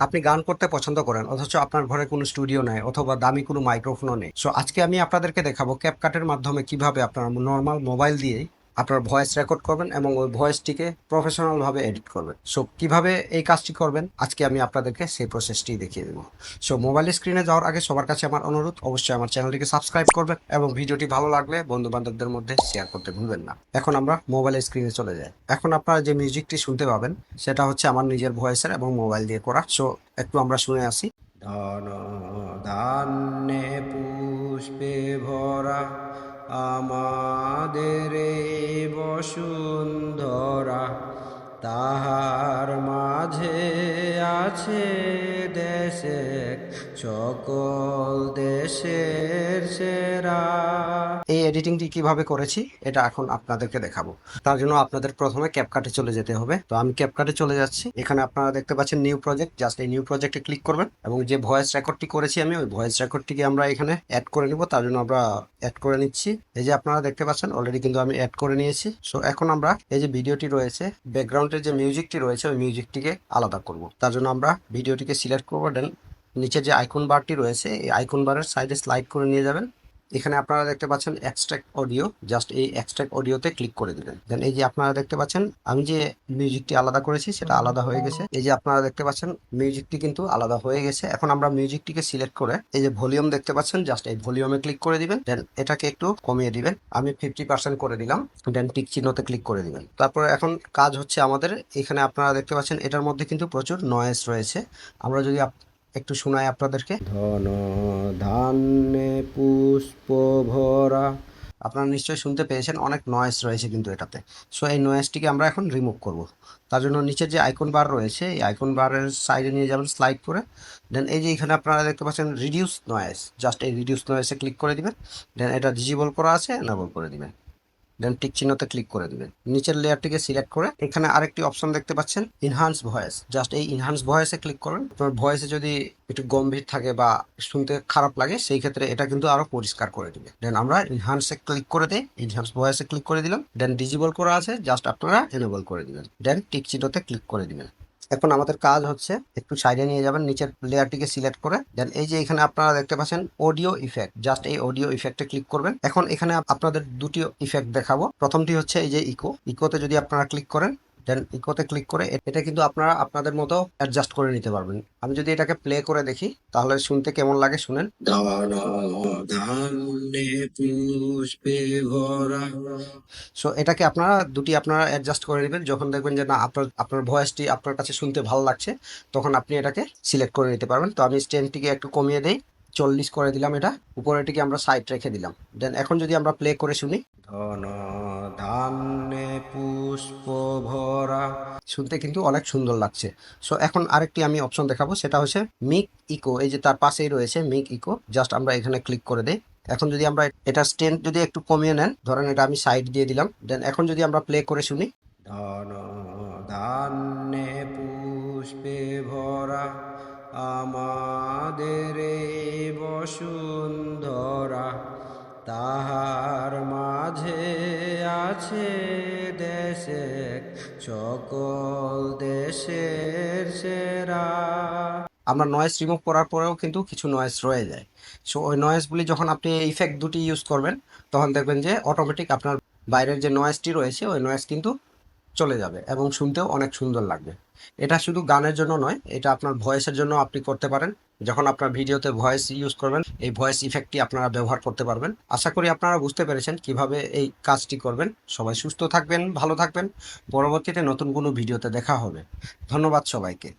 আপনি গান করতে পছন্দ করেন, অথচ আপনার ঘরে কোনো স্টুডিও নেই, অথবা দামি কোনো মাইক্রোফোনও নেই। সো আজকে আমি আপনাদেরকে দেখাবো ক্যাপকাটের মাধ্যমে কীভাবে আপনার নর্মাল মোবাইল দিয়ে আপনার ভয়েস রেকর্ড করবেন এবং ওই ভয়েসটিকে প্রফেশনাল ভাবে এডিট করবেন। সো কীভাবে এই কাজটি করবেন? আজকে আমি আপনাদেরকে সেই প্রসেসটি দেখিয়ে দেবো। সো মোবাইল স্ক্রিনে যাওয়ার আগে সবার কাছে আমার অনুরোধ, অবশ্যই আমার চ্যানেলটিকে সাবস্ক্রাইব করবেন এবং ভিডিওটি ভালো লাগলে বন্ধু বান্ধবদের মধ্যে শেয়ার করতে ভুলবেন না। এখন আমরা মোবাইল স্ক্রিনে চলে যাই। এখন আপনারা যে মিউজিকটি শুনতে পাবেন, সেটা হচ্ছে আমার নিজের ভয়েসের এবং মোবাইল দিয়ে করা। সো একটু আমরা শুনে আসি। ধন ধান্যে পুষ্পে ভরা আমাদের বসুন্ধরা তাহার মাঝে আছে দেশে সকল দেশের সেরা। এই এডিটিংটি কীভাবে করেছি, এটা এখন আপনাদেরকে দেখাবো। তার জন্য আপনাদের প্রথমে ক্যাপকাটে চলে যেতে হবে। তো আমি ক্যাপকাটে চলে যাচ্ছি। এখানে আপনারা দেখতে পাচ্ছেন নিউ প্রজেক্ট। জাস্ট এই নিউ প্রজেক্টে ক্লিক করবেন এবং যে ভয়েস রেকর্ডটি করেছি আমি, ওই ভয়েস রেকর্ডটিকে আমরা এখানে অ্যাড করে নিব। তার জন্য আমরা অ্যাড করে নিচ্ছি। এই যে আপনারা দেখতে পাচ্ছেন অলরেডি কিন্তু আমি অ্যাড করে নিয়েছি। সো এখন আমরা এই যে ভিডিওটি রয়েছে ব্যাকগ্রাউন্ডের যে মিউজিকটি রয়েছে, ওই মিউজিকটিকে আলাদা করব। তার জন্য আমরা ভিডিওটিকে সিলেক্ট করব দেন নিচে যে আইকন বারটি রয়েছে, এই আইকন বারের সাইডে স্লাইড করে নিয়ে যাবেন। এখানে আপনারা দেখতে পাচ্ছেন এক্সট্রাক্ট অডিও জাস্ট এই এক্সট্রাক্ট অডিওতে ক্লিক করে দিবেন। দেন এই যে আপনারা দেখতে পাচ্ছেন, আমি যে মিউজিকটি আলাদা করেছি, সেটা আলাদা হয়ে গেছে। এই যে আপনারা দেখতে পাচ্ছেন মিউজিকটি কিন্তু আলাদা হয়ে গেছে। এখন আমরা মিউজিকটিকে সিলেক্ট করে এই যে ভলিউম দেখতে পাচ্ছেন জাস্ট এই ভলিউমে ক্লিক করে দিবেন। দেন এটাকে একটু কমিয়ে দিবেন। আমি ফিফটি পার্সেন্ট করে দিলাম। দেন টিক চিহ্নতে ক্লিক করে দিবেন। তারপরে এখন কাজ হচ্ছে আমাদের, এখানে আপনারা দেখতে পাচ্ছেন, এটার মধ্যে কিন্তু প্রচুর নয়েস রয়েছে। আমরা যদি একটু শোনাই আপনাদেরকে। ধন ধান্যে পুষ্প ভরা। আপনারা নিশ্চয়ই শুনতে পেয়েছেন অনেক নয়েস রয়েছে কিন্তু এটাতে। সো এই নয়েসটিকে আমরা এখন রিমুভ করব। তার জন্য নিচের যে আইকন বার রয়েছে এই আইকন বারের সাইডে নিয়ে যাবেন স্লাইড করে। দেন এই যে এখানে আপনারা দেখতে পাচ্ছেন রিডিউস নয়েস জাস্ট এই রিডিউস নয়েসে ক্লিক করে দিবেন। দেন এটা ডিজিবল করা আছে এনেবল করে দিবেন। দেন টিক চিহ্নতে ক্লিক করে দিবেন। নিচের লেয়ারটিকে সিলেক্ট করে এখানে আরেকটি অপশন দেখতে পাচ্ছেন ইনহান্স ভয়েস জাস্ট এই ইনহান্স ভয়েসে ক্লিক করবেন আপনার ভয়েসে যদি একটু গম্ভীর থাকে বা শুনতে খারাপ লাগে, সেই ক্ষেত্রে এটা কিন্তু আরও পরিষ্কার করে দিবে। দেন আমরা ইনহান্সে ক্লিক করে দিই ইনহান্স ভয়েসে ক্লিক করে দিলাম। দেন ডিজিবল করা আছে জাস্ট আপনারা এনেবল করে দিবেন। দেন টিক চিহ্নতে ক্লিক করে দিবেন। এখন আমাদের কাজ হচ্ছে একটু সাইডে নিয়ে যাবেন, নিচের লেয়ারটিকে সিলেক্ট করে। দেন এই যে এখানে আপনারা দেখতে পাচ্ছেন অডিও ইফেক্ট জাস্ট এই অডিও ইফেক্টে ক্লিক করবেন। এখন এখানে আপনাদের দুটি ইফেক্ট দেখাবো। প্রথমটি হচ্ছে এই যে ইকো ইকোতে যদি আপনারা ক্লিক করেন দেন ইকোতে ক্লিক করে এটা কিন্তু আপনারা আপনাদের মতো অ্যাডজাস্ট করে নিতে পারবেন। আমি যদি এটাকে প্লে করে দেখি, তাহলে শুনতে কেমন লাগে শুনেন। সো এটাকে আপনারা দুটি আপনারা অ্যাডজাস্ট করে নেবেন। যখন দেখবেন যে না, আপনার আপনার ভয়েসটি আপনার কাছে শুনতে ভালো লাগছে, তখন আপনি এটাকে সিলেক্ট করে নিতে পারবেন। তো আমি স্ট্যান্ডটিকে একটু কমিয়ে দেই। চল্লিশ করে দিলাম এটা উপরেটিকে আমরা সাইড রেখে দিলাম। দেন এখন যদি আমরা প্লে করে শুনি। ধন ধান্যে পুষ্প ভরা। শুনতে কিন্তু অনেক সুন্দর লাগছে। সো এখন আরেকটি আমি অপশন দেখাবো সেটা হচ্ছে মিক ইকো এই যে তার পাশেই রয়েছে মিক ইকো জাস্ট আমরা এখানে ক্লিক করে দেই। এখন যদি আমরা এটা স্ট্রেন্থ যদি একটু কমিয়ে নেন ধরেন এটা আমি সাইড দিয়ে দিলাম। দেন এখন যদি আমরা প্লে করে শুনি। ধন ধান্যে আছে দেশে সকল দেশের সেরা। আমরা নয়েস রিমুভ করার পরেও কিন্তু কিছু নয়েস রয়ে যায়। সো ওই নয়েসগুলি যখন আপনি ইফেক্ট দুটি ইউজ করবেন, তখন দেখবেন যে অটোমেটিক আপনার বাইরের যে নয়েসটি রয়েছে, ওই নয়েস কিন্তু চলে যাবে এবং শুনতেও অনেক সুন্দর লাগবে। এটা শুধু গানের জন্য নয়, এটা আপনার ভয়েসের জন্য আপনি করতে পারেন। যখন আপনার ভিডিওতে ভয়েস ইউজ করবেন, এই ভয়েস ইফেক্টটি আপনারা ব্যবহার করতে পারবেন। আশা করি আপনারা বুঝতে পেরেছেন কীভাবে এই কাজটি করবেন। সবাই সুস্থ থাকবেন, ভালো থাকবেন। পরবর্তীতে নতুন কোনো ভিডিওতে দেখা হবে। ধন্যবাদ সবাইকে।